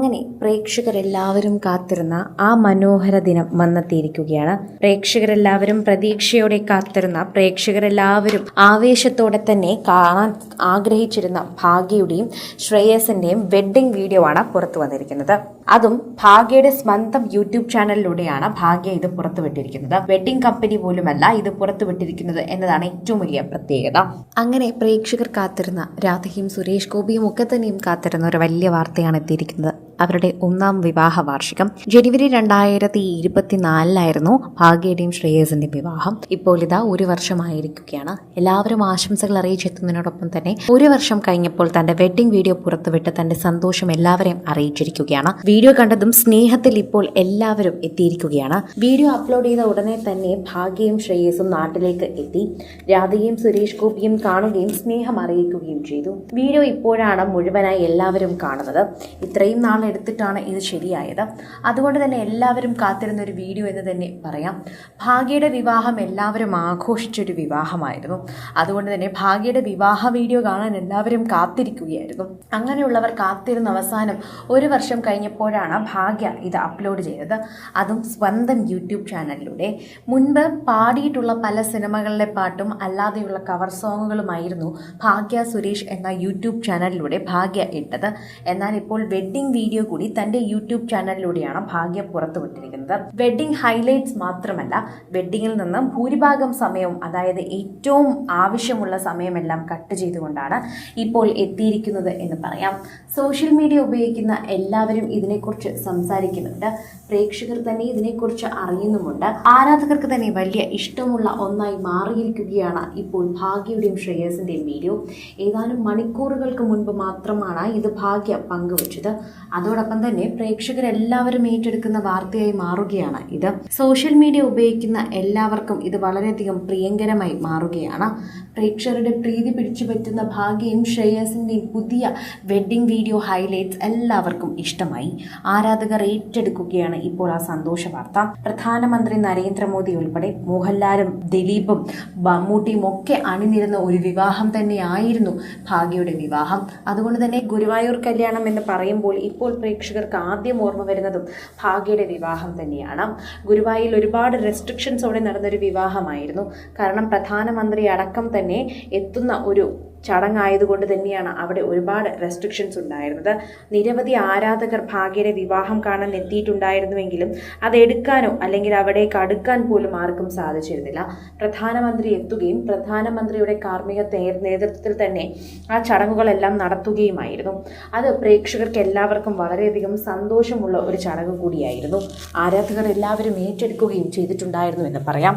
അങ്ങനെ പ്രേക്ഷകരെല്ലാവരും കാത്തിരുന്ന ആ മനോഹര ദിനം വന്നെത്തിയിരിക്കുകയാണ്. പ്രേക്ഷകരെല്ലാവരും പ്രതീക്ഷയോടെ കാത്തിരുന്ന പ്രേക്ഷകരെല്ലാവരും ആവേശത്തോടെ തന്നെ കാണാൻ ആഗ്രഹിച്ചിരുന്ന ഭാഗ്യയുടെയും ശ്രേയസിന്റെയും വെഡ്ഡിംഗ് വീഡിയോ ആണ് പുറത്തു വന്നിരിക്കുന്നത്. അതും ഭാഗ്യയുടെ സ്വന്തം യൂട്യൂബ് ചാനലിലൂടെയാണ് ഭാഗ്യ ഇത് പുറത്തുവിട്ടിരിക്കുന്നത് വെഡ്ഡിംഗ് കമ്പനി പോലുമല്ല ഇത് പുറത്തുവിട്ടിരിക്കുന്നത് എന്നതാണ് ഏറ്റവും വലിയ പ്രത്യേകത. അങ്ങനെ പ്രേക്ഷകർ കാത്തിരുന്ന രാധയും സുരേഷ് ഗോപിയും ഒക്കെ തന്നെയും കാത്തിരുന്ന ഒരു വലിയ വാർത്തയാണ് എത്തിയിരിക്കുന്നത്. അവരുടെ ഒന്നാം വിവാഹ വാർഷികം. ജനുവരി രണ്ടായിരത്തി ഇരുപത്തിനാലിലായിരുന്നു ഭാഗ്യയുടെയും ശ്രേയസിന്റെയും വിവാഹം. ഇപ്പോൾ ഇതാ ഒരു വർഷമായിരിക്കുകയാണ്. എല്ലാവരും ആശംസകൾ അറിയിച്ചെത്തുന്നതിനോടൊപ്പം തന്നെ ഒരു വർഷം കഴിഞ്ഞപ്പോൾ തന്റെ വെഡ്ഡിംഗ് വീഡിയോ പുറത്തുവിട്ട് തന്റെ സന്തോഷം എല്ലാവരെയും അറിയിച്ചിരിക്കുകയാണ്. വീഡിയോ കണ്ടതും സ്നേഹത്തിൽ ഇപ്പോൾ എല്ലാവരും എത്തിയിരിക്കുകയാണ്. വീഡിയോ അപ്ലോഡ് ചെയ്ത ഉടനെ തന്നെ ഭാഗ്യയും ശ്രേയസും നാട്ടിലേക്ക് എത്തി. രാധയും സുരേഷ് ഗോപിയും കാണുകയും സ്നേഹം അറിയിക്കുകയും ചെയ്തു. വീഡിയോ ഇപ്പോഴാണ് മുഴുവനായി എല്ലാവരും കാണുന്നത്. ഇത്രയും നാൾ എടുത്തിട്ടാണ് ഇത് ശരിയായത്. അതുകൊണ്ട് തന്നെ എല്ലാവരും കാത്തിരുന്ന ഒരു വീഡിയോ എന്ന് തന്നെ പറയാം. ഭാഗ്യയുടെ വിവാഹം എല്ലാവരും ആഘോഷിച്ചൊരു വിവാഹമായിരുന്നു. അതുകൊണ്ട് തന്നെ ഭാഗ്യയുടെ വിവാഹ വീഡിയോ കാണാൻ എല്ലാവരും കാത്തിരിക്കുകയായിരുന്നു. അങ്ങനെയുള്ളവർ കാത്തിരുന്ന അവസാനം ഒരു വർഷം കഴിഞ്ഞപ്പോഴാണ് ഭാഗ്യ ഇത് അപ്ലോഡ് ചെയ്തത്. അതും സ്വന്തം യൂട്യൂബ് ചാനലിലൂടെ. മുൻപ് പാടിയിട്ടുള്ള പല സിനിമകളിലെ പാട്ടും അല്ലാതെയുള്ള കവർ സോങ്ങുകളുമായിരുന്നു ഭാഗ്യ സുരേഷ് എന്ന യൂട്യൂബ് ചാനലിലൂടെ ഭാഗ്യ ഇട്ടത്. എന്നാൽ ഇപ്പോൾ വെഡ്ഡിംഗ് വീഡിയോ കൂടി തന്റെ യൂട്യൂബ് ചാനലിലൂടെയാണ് ഭാഗ്യ പുറത്തുവിട്ടിരിക്കുന്നത്. വെഡ്ഡിംഗ് ഹൈലൈറ്റ്സ് മാത്രമല്ല വെഡ്ഡിങ്ങിൽ നിന്നും ഭൂരിഭാഗം സമയവും അതായത് ഏറ്റവും ആവശ്യമുള്ള സമയമെല്ലാം കട്ട് ചെയ്തുകൊണ്ടാണ് ഇപ്പോൾ എത്തിയിരിക്കുന്നത് എന്ന് പറയാം. സോഷ്യൽ മീഡിയ ഉപയോഗിക്കുന്ന എല്ലാവരും ഇതിനെക്കുറിച്ച് സംസാരിക്കുന്നുണ്ട്. പ്രേക്ഷകർ തന്നെ ഇതിനെക്കുറിച്ച് അറിയുന്നുമുണ്ട്. ആരാധകർക്ക് തന്നെ വലിയ ഇഷ്ടമുള്ള ഒന്നായി മാറിയിരിക്കുകയാണ് ഇപ്പോൾ ഭാഗ്യയുടെയും ശ്രേയസിന്റെയും വീഡിയോ. ഏതാനും മണിക്കൂറുകൾക്ക് മുൻപ് മാത്രമാണ് ഇത് ഭാഗ്യ പങ്കുവച്ചത്. അതോടൊപ്പം തന്നെ പ്രേക്ഷകരെല്ലാവരും ഏറ്റെടുക്കുന്ന വാർത്തയായി മാറുകയാണ് ഇത്. സോഷ്യൽ മീഡിയ ഉപയോഗിക്കുന്ന എല്ലാവർക്കും ഇത് വളരെയധികം പ്രിയങ്കരമായി മാറുകയാണ്. പ്രേക്ഷകരുടെ പ്രീതി പിടിച്ചു പറ്റുന്ന ഭാഗ്യയും ശ്രേയസിന്റെയും പുതിയ വെഡ്ഡിംഗ് വീഡിയോ ഹൈലൈറ്റ്സ് എല്ലാവർക്കും ഇഷ്ടമായി. ആരാധകർ ഏറ്റെടുക്കുകയാണ് ഇപ്പോൾ ആ സന്തോഷ വാർത്ത. പ്രധാനമന്ത്രി നരേന്ദ്രമോദി ഉൾപ്പെടെ മോഹൻലാലും ദിലീപും മമ്മൂട്ടിയും ഒക്കെ അണിനിരുന്ന ഒരു വിവാഹം തന്നെയായിരുന്നു ഭാഗ്യയുടെ വിവാഹം. അതുകൊണ്ട് തന്നെ ഗുരുവായൂർ കല്യാണം എന്ന് പറയുമ്പോൾ ഇപ്പോൾ പ്രേക്ഷകർക്ക് ആദ്യം ഓർമ്മ വരുന്നതും ഭാഗ്യയുടെ വിവാഹം തന്നെയാണ്. ഗുരുവായൂരിൽ ഒരുപാട് റെസ്ട്രിക്ഷൻസോടെ നടന്നൊരു വിവാഹമായിരുന്നു. കാരണം പ്രധാനമന്ത്രി അടക്കം തന്നെ എത്തുന്ന ഒരു ചടങ്ങായതുകൊണ്ട് തന്നെയാണ് അവിടെ ഒരുപാട് റെസ്ട്രിക്ഷൻസ് ഉണ്ടായിരുന്നത്. നിരവധി ആരാധകർ ഭാഗ്യയുടെ വിവാഹം കാണാൻ എത്തിയിട്ടുണ്ടായിരുന്നുവെങ്കിലും അത് എടുക്കാനോ അല്ലെങ്കിൽ അവിടേക്ക് അടുക്കാൻ പോലും ആർക്കും സാധിച്ചിരുന്നില്ല. പ്രധാനമന്ത്രി എത്തുകയും പ്രധാനമന്ത്രിയുടെ കാർമ്മിക നേതൃത്വത്തിൽ തന്നെ ആ ചടങ്ങുകളെല്ലാം നടത്തുകയുമായിരുന്നു. അത് പ്രേക്ഷകർക്ക് എല്ലാവർക്കും വളരെയധികം സന്തോഷമുള്ള ഒരു ചടങ്ങ് കൂടിയായിരുന്നു. ആരാധകർ എല്ലാവരും ഏറ്റെടുക്കുകയും ചെയ്തിട്ടുണ്ടായിരുന്നു എന്ന് പറയാം.